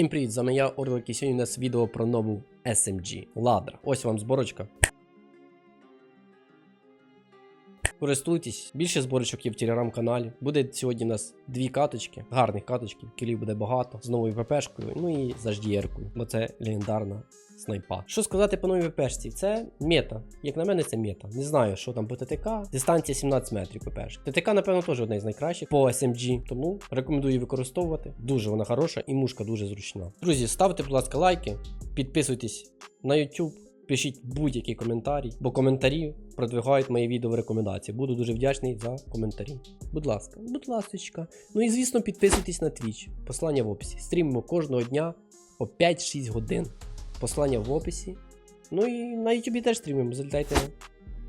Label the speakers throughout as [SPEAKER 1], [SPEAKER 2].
[SPEAKER 1] Всім привіт, з вами я Орлик і сьогодні у нас відео про нову SMG Ladra. Ось вам зборочка. Користуйтесь, більше зборочок є в телеграм-каналі. Буде сьогодні у нас дві каточки, гарних каточки, кілів буде багато, з новою ВПшкою, ну і з HDR-кою, бо це легендарна снайпа. Що сказати по новій ВПшці? Це мета. Як на мене, це мета. Не знаю, що там по ТТК. Дистанція 17 метрів, ВПшка. ТТК, напевно, теж одна із найкращих по SMG, тому рекомендую використовувати. Дуже вона хороша і мушка дуже зручна. Друзі, ставте, будь ласка, лайки, підписуйтесь на YouTube. Пишіть будь-який коментарі, бо коментарі продвигають мої відео в рекомендації. Буду дуже вдячний за коментарі. Будь ласка, будь ласочка. Ну і звісно, підписуйтесь на Twitch. Послання в описі. Стрімимо кожного дня о 5-6 годин. Послання в описі. Ну і на YouTube теж стрімимо. Залітайте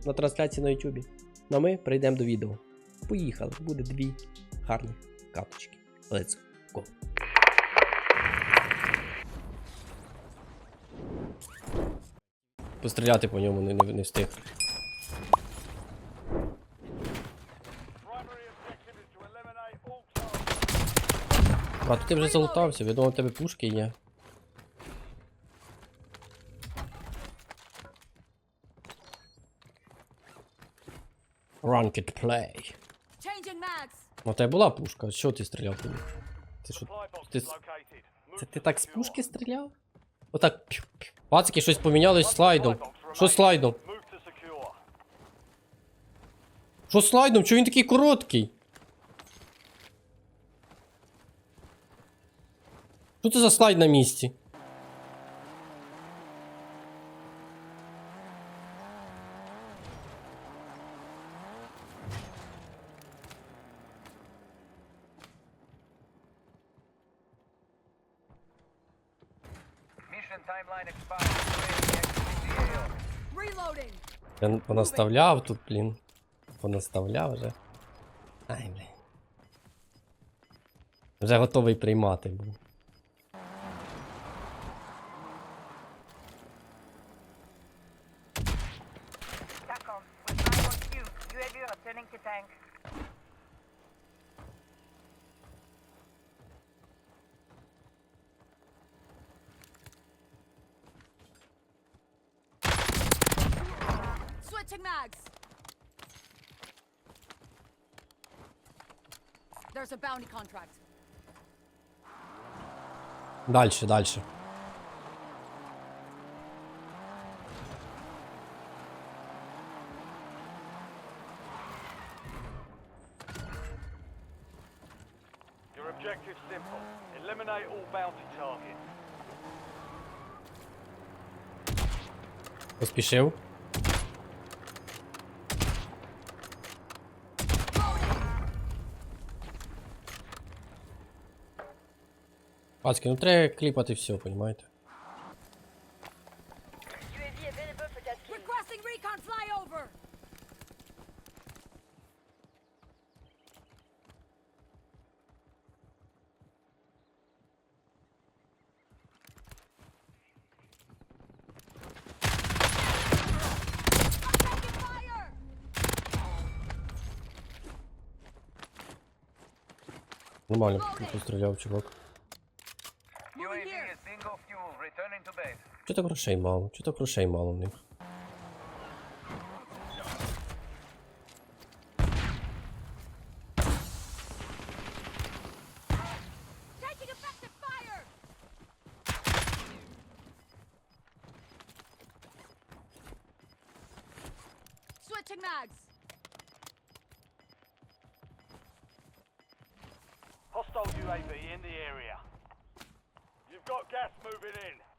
[SPEAKER 1] на трансляції на YouTube. Ну а ми перейдемо до відео. Поїхали. Буде дві гарні каточки. Let's go. Постріляти по ньому не, не, не встиг. А ти вже залутався, відомо в тебе пушки є. Ranked play. Ну, у тебе була пушка, що ти стріляв тоді? Ти що? Ти, це ти так з пушки стріляв? Отак. Пацики, щось помінялось
[SPEAKER 2] One
[SPEAKER 1] слайдом. Що слайдом? Що слайдом? Чого він такий короткий? Що це за слайд на місці?
[SPEAKER 3] Mission timeline expired. Exit the AO.
[SPEAKER 4] Reloading.
[SPEAKER 1] Я понаставляв тут, блін. Понаставляв вже. Ай, блін. Вже готовий приймати був.
[SPEAKER 4] Switching mags. There's a bounty contract.
[SPEAKER 1] Дальше, дальше.
[SPEAKER 2] Your objective simple. Eliminate all bounty targets.
[SPEAKER 1] Поспішив. Пацки, ну треба кліпати все, понімаєте?
[SPEAKER 5] UAV available for tasking.
[SPEAKER 4] Requesting recon flyover. Taking fire.
[SPEAKER 1] Нормально, постріляв, чувак. Чого так грошей мало? Чого так грошей мало в них?
[SPEAKER 4] Taking effective fire. Switching mags.
[SPEAKER 2] Hostile UAV in the area. You've got gas moving in.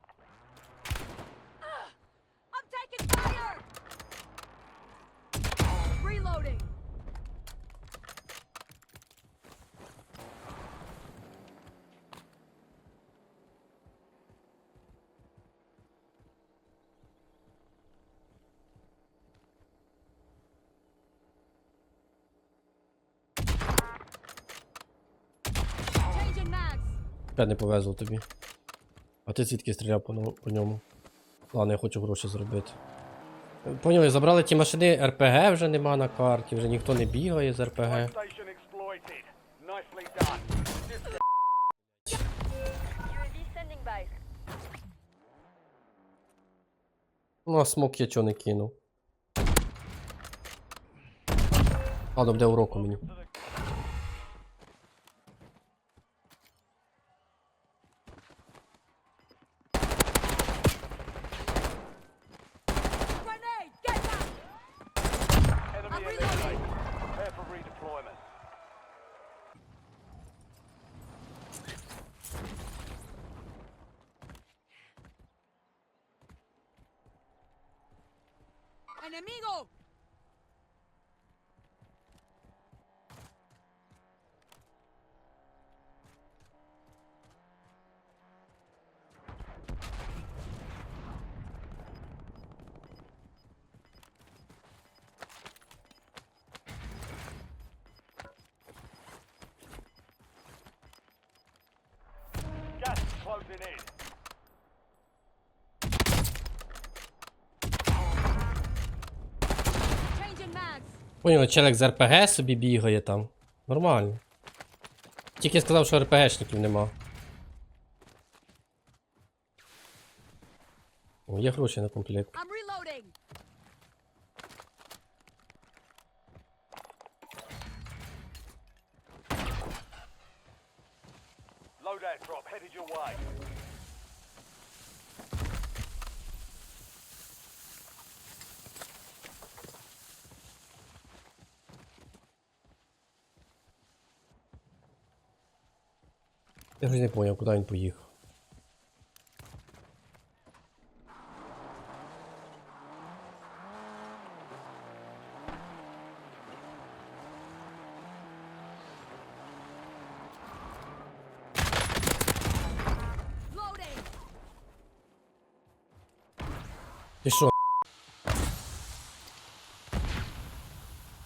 [SPEAKER 4] Reloading. Changing mags.
[SPEAKER 1] Не повезло тобі. А ти звідки стріляв по, по ньому? Ладно, я хочу гроші зробити. Поняли, забрали ті машини, РПГ вже нема на карті, вже ніхто не бігає з РПГ. Ну, а смок я чого не кинув. Ладно, буде уроку мені.
[SPEAKER 2] Closing in.
[SPEAKER 1] Поняв, челик з РПГ собі бігає там. Нормально. Тільки сказав, що РПГшників нема. О, є гроші на комплект. Я щось не поняв, куди він поїхав.
[SPEAKER 4] Loading!
[SPEAKER 1] Ти що?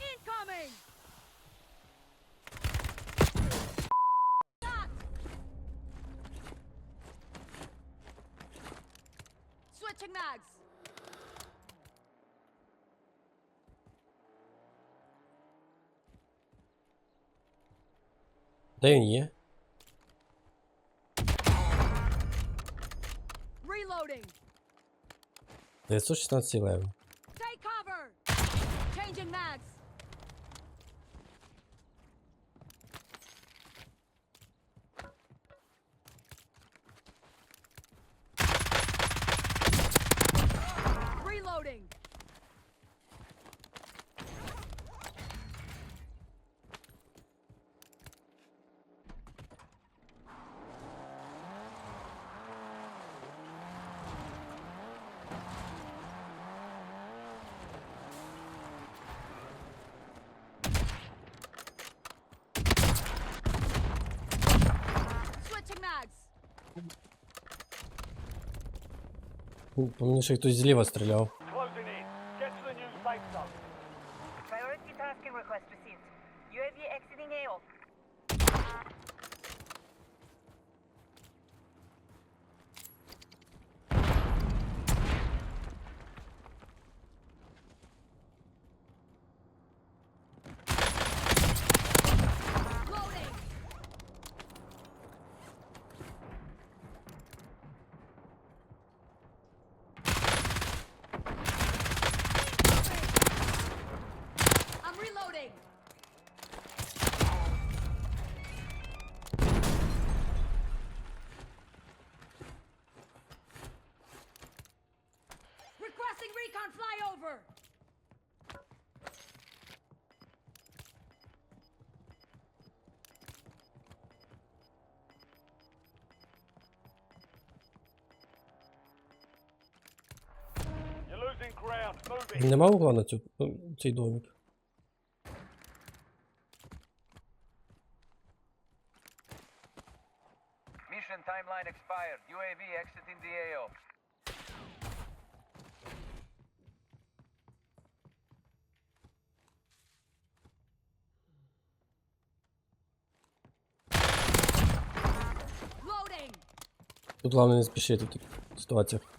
[SPEAKER 4] Incoming! Switching mags!
[SPEAKER 1] Де він є?
[SPEAKER 4] Reloading!
[SPEAKER 1] 916 левел.
[SPEAKER 4] Take cover! Changing mags! Reloading! Switching mags!
[SPEAKER 1] Ну, По мені хтось зліва стріляв. Нема угла на цю, ну, цей домик.
[SPEAKER 3] Mission timeline expired. UAV exiting the AO.
[SPEAKER 1] Тут головне не спішити в таких ситуаціях.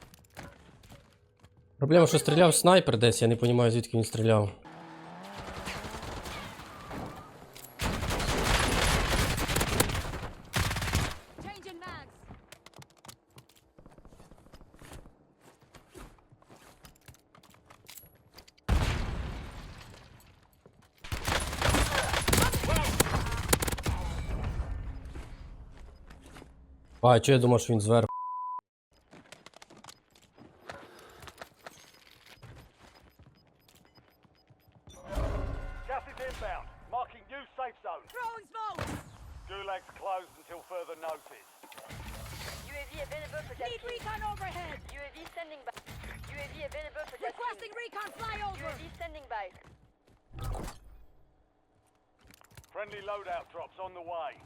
[SPEAKER 1] Проблема, що стріляв снайпер десь, я не розумію, звідки він стріляв. А, чого я думав, що він зверху?
[SPEAKER 4] Throwing smoke.
[SPEAKER 2] Gulag's closed until further notice.
[SPEAKER 5] UAV available for
[SPEAKER 4] Need recon overhead.
[SPEAKER 5] UAV standing by. UAV available for.
[SPEAKER 4] Requesting recon flyover.
[SPEAKER 5] UAV standing by.
[SPEAKER 2] Friendly loadout drops on the way.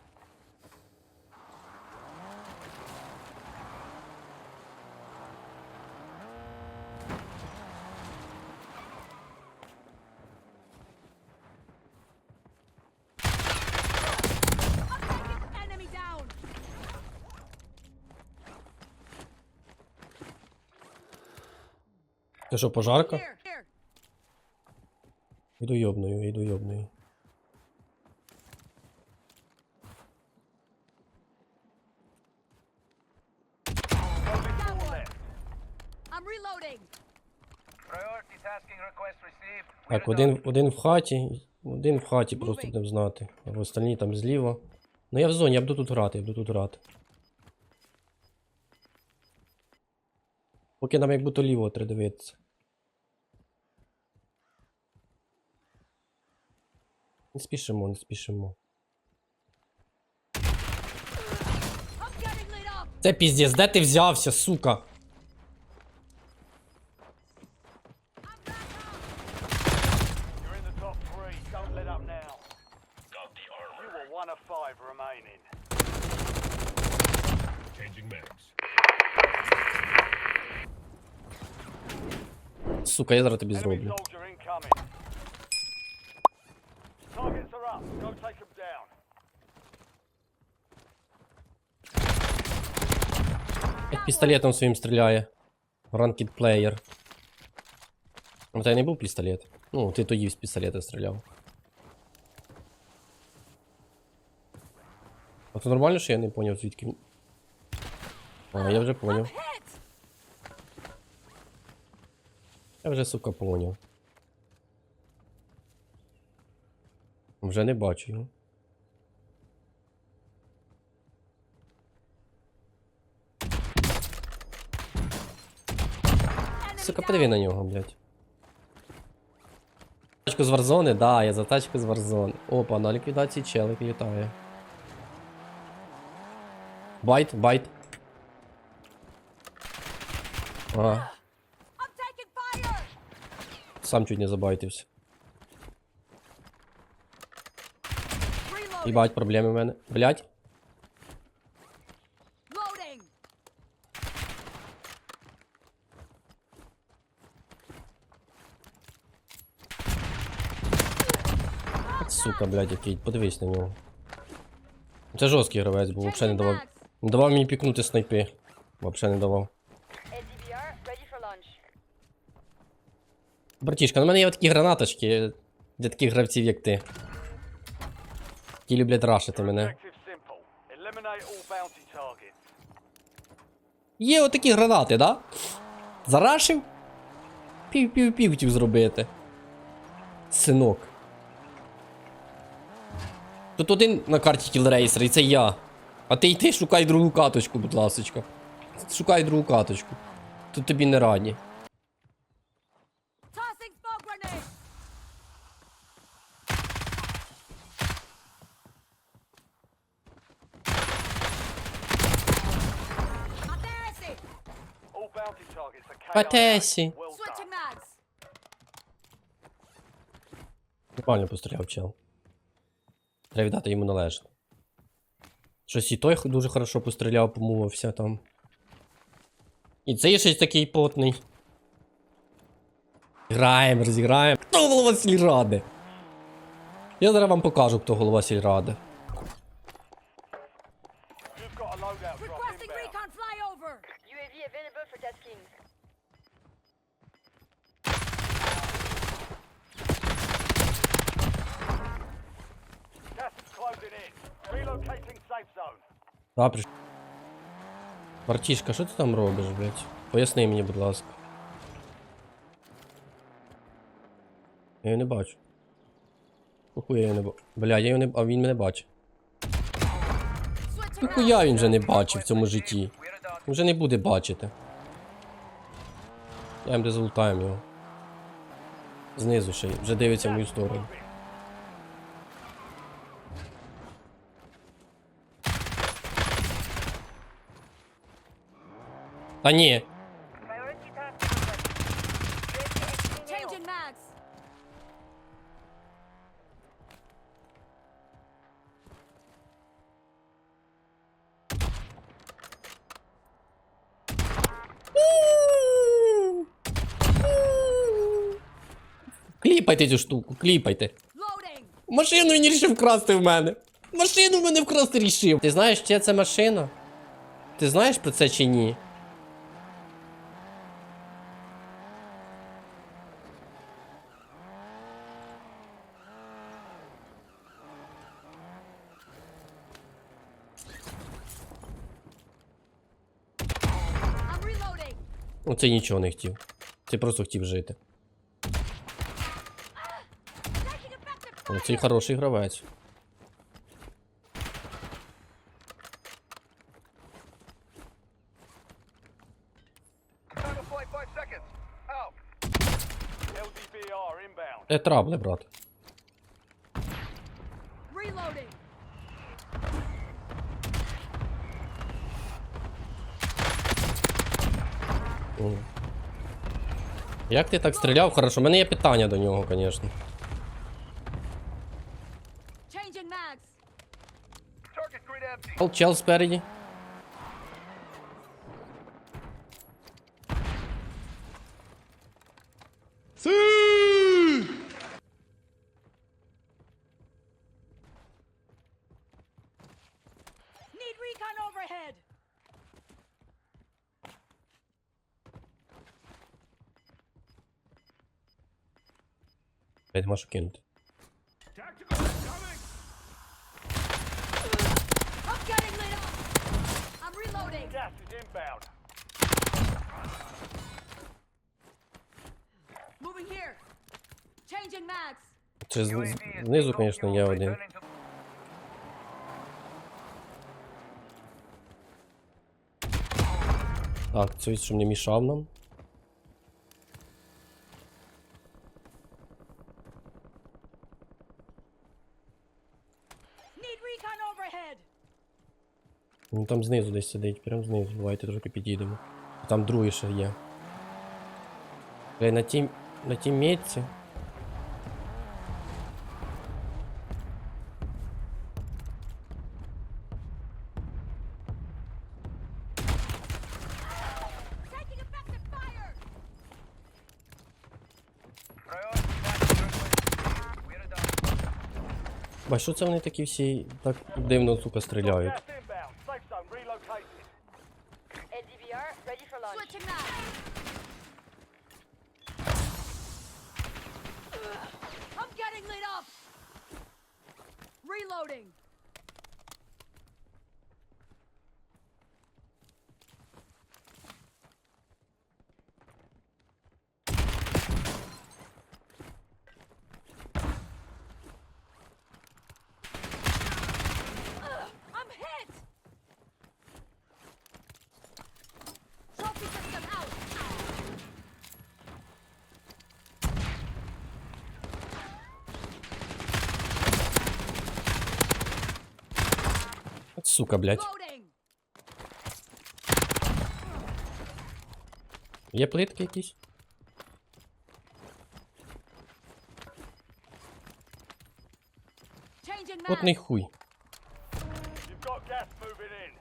[SPEAKER 1] Це що, пожарка? Іду йобною, іду йобною. Так, один, один в хаті, один в хаті просто будемо знати. А остальні там зліва. Ну я в зоні, я буду тут грати, я буду тут грати. Поки нам як будто ліво треба дивитися. Не спішимо, не спішимо.
[SPEAKER 4] I'm getting lit up.
[SPEAKER 1] Це піздець, де ти взявся, сука?
[SPEAKER 2] You're in the top three. Don't let up now. You were one of five remaining.
[SPEAKER 6] Changing mags.
[SPEAKER 1] Сука, я зараз тобі
[SPEAKER 2] Enemy
[SPEAKER 1] зроблю. Пістолетом своїм стріляє. Ranked player. У тебе не був пістолет? Ну, ти тоді з пістолета стріляв. А то нормально, що я не поняв звідки. А, я вже поняв. Я вже, сука, поняв. Вже не бачу його. Сука, подиви на нього, блядь. Тачку з Варзони? Да, я за тачку з Варзони. Опа, на ліквідації челик літає. Байт, байт. Ага, сам чуть не забайтився. Їбать, проблеми в мене. Блять. Сука, блядь, який. Подивись на нього. Це жорсткий гравець був, взагалі не давав. Не давав мені пікнути снайпи. Взагалі не давав. Братішка, на мене є такі гранаточки для таких гравців, як ти. Які люблять рашити мене. Є отакі гранати, да? Зарашив? Пів-пів-пів хотів зробити. Синок. Тут один на карті кілрейсер, і це я. А ти йди шукай другу каточку, будь ласочка. Шукай другу каточку. Тут тобі не раді. Патесі. Нормально постріляв чел. Треба віддати йому належне. Щось і той дуже хорошо постріляв, помовився там. І цей щось такий потний. Граємо, розіграємо. Хто голова сільради? Я зараз вам покажу, хто голова сільради. А, приш... Бартішка, що ти там робиш, блядь? Поясни мені, будь ласка. Я його не бачу. Похуй я його не бачу. Бля, я його не. А він мене бачить. Ніхуя він вже не бачив в цьому житті.
[SPEAKER 3] Done.
[SPEAKER 1] Вже не буде бачити. Я їм результаємо його. Знизу ще вже дивиться в мою сторону. Та ні,
[SPEAKER 5] Priority tasking request. UAV exiting AO.
[SPEAKER 4] Changing mags.
[SPEAKER 1] кліпайте цю штуку, кліпайте. Машину він рішив вкрасти в мене. Машину в мене вкрасти рішив. Ти знаєш, чия це машина? Ти знаєш про це чи ні?
[SPEAKER 4] I'm reloading.
[SPEAKER 1] Оце нічого не хотів. Ти просто хотів жити. Оцей хороший гравець.
[SPEAKER 3] Time to flight five seconds. Out.
[SPEAKER 2] LDBR inbound.
[SPEAKER 1] Е, трабле, брат.
[SPEAKER 4] Reloading.
[SPEAKER 1] М. Як ти так стріляв? Хорошо, у мене є питання до нього, звісно. Чел спереді.
[SPEAKER 4] Here. Changing mags.
[SPEAKER 1] Чи з- знизу, звісно,
[SPEAKER 3] will
[SPEAKER 1] один. Так, цей, щоб не мішав нам. Він там знизу десь сидить, прям знизу. Давайте трохи підійдемо. Там другий ще є. На тій, на
[SPEAKER 3] We're done.
[SPEAKER 1] Ба, що це вони такі всі так дивно, сука, стріляють? Сука, блядь.
[SPEAKER 4] Loading.
[SPEAKER 1] Є плитки якісь?
[SPEAKER 4] Changing
[SPEAKER 1] От не
[SPEAKER 4] mags.
[SPEAKER 1] хуй.
[SPEAKER 2] You've got gas moving in.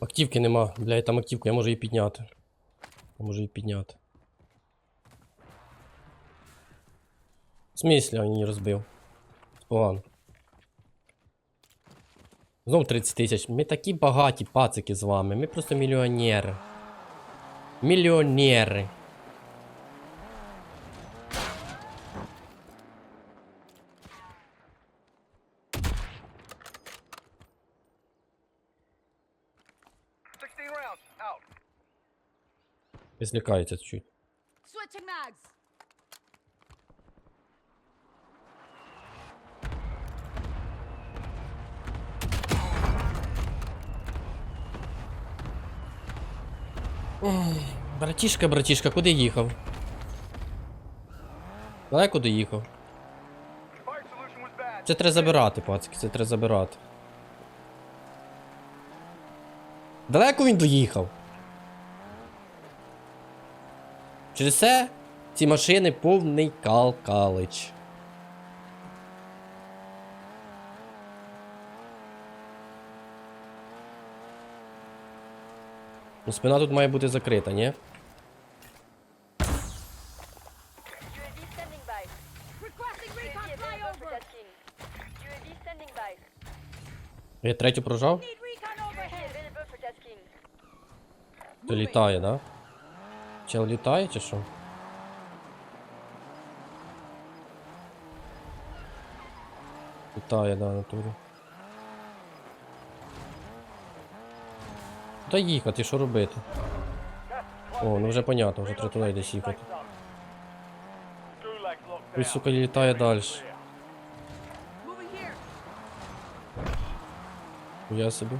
[SPEAKER 1] Активки нема. Блядь, там активка, я можу її підняти. Я можу її підняти. В смислі я її розбив? Погано. Знов 30 тисяч. Ми такі багаті пацики з вами. Ми просто мільйонери. Мільйонери. Злякається чуть.
[SPEAKER 4] Switching mags.
[SPEAKER 1] Ой, Братішка, братішка, куди їхав? Далеко доїхав. Це треба забирати, пацки, це треба забирати. Далеко він доїхав. Через це ці машини повний кал-калич. Ну, спина тут має бути закрита, ні? Я третю прожав? То літає, да? Чел літає чи що? Літає, да, натурі. Та їхати, що робити? О, ну вже понятно, вже треба туди десь їхати. Ой, сука, літає далі. Я собі.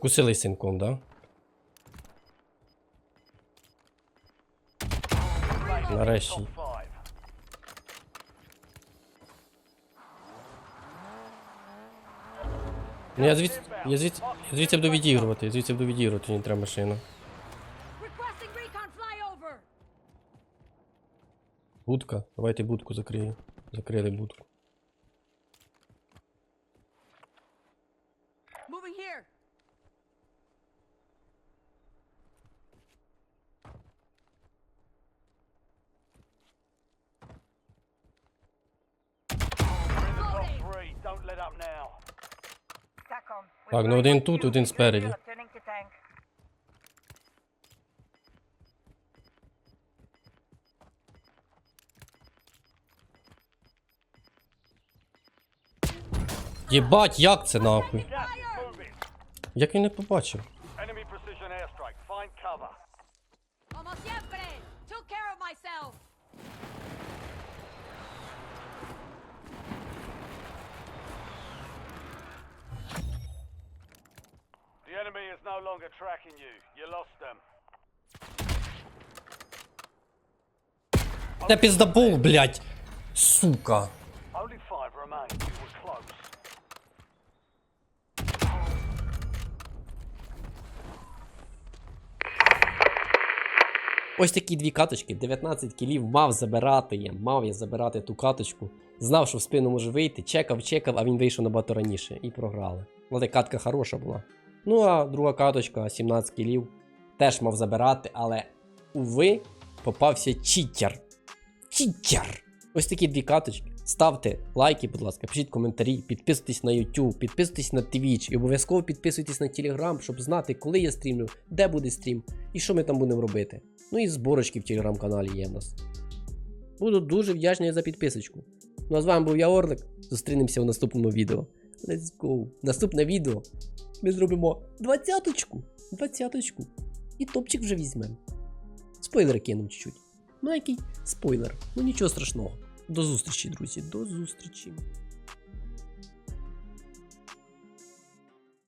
[SPEAKER 1] Закусили синком, да? Нарешті. Ну я звідси, я звідси, я звідси буду відігрувати, я звідси буду відігрувати, не треба машина. Будка, давайте будку закрию. Закрили будку. Так, ну один тут, один спереді. Єбать, як це нахуй? Як він не побачив?
[SPEAKER 2] Is no longer tracking you. You lost them.
[SPEAKER 1] Та піздабол, блядь! Сука.
[SPEAKER 2] Only five remain. You were close.
[SPEAKER 1] Ось такі дві каточки, 19 кілів мав забирати я, мав я забирати ту каточку. Знав, що в спину може вийти, чекав, чекав, а він вийшов набагато раніше і програли. Але катка хороша була. Ну а друга каточка, 17 кілів, теж мав забирати, але уви, попався читер. Читер! Ось такі дві каточки. Ставте лайки, будь ласка, пишіть коментарі, підписуйтесь на YouTube, підписуйтесь на Twitch і обов'язково підписуйтесь на Telegram, щоб знати, коли я стрімлю, де буде стрім і що ми там будемо робити. Ну і зборочки в телеграм-каналі є в нас. Буду дуже вдячний за підписочку. Ну а з вами був я Орлик. Зустрінемося в наступному відео. Let's go! Наступне відео ми зробимо двадцяточку. Двадцяточку. І топчик вже візьмемо. Спойлер кинемо чуть-чуть. Маленький спойлер. Ну нічого страшного. До зустрічі, друзі. До зустрічі.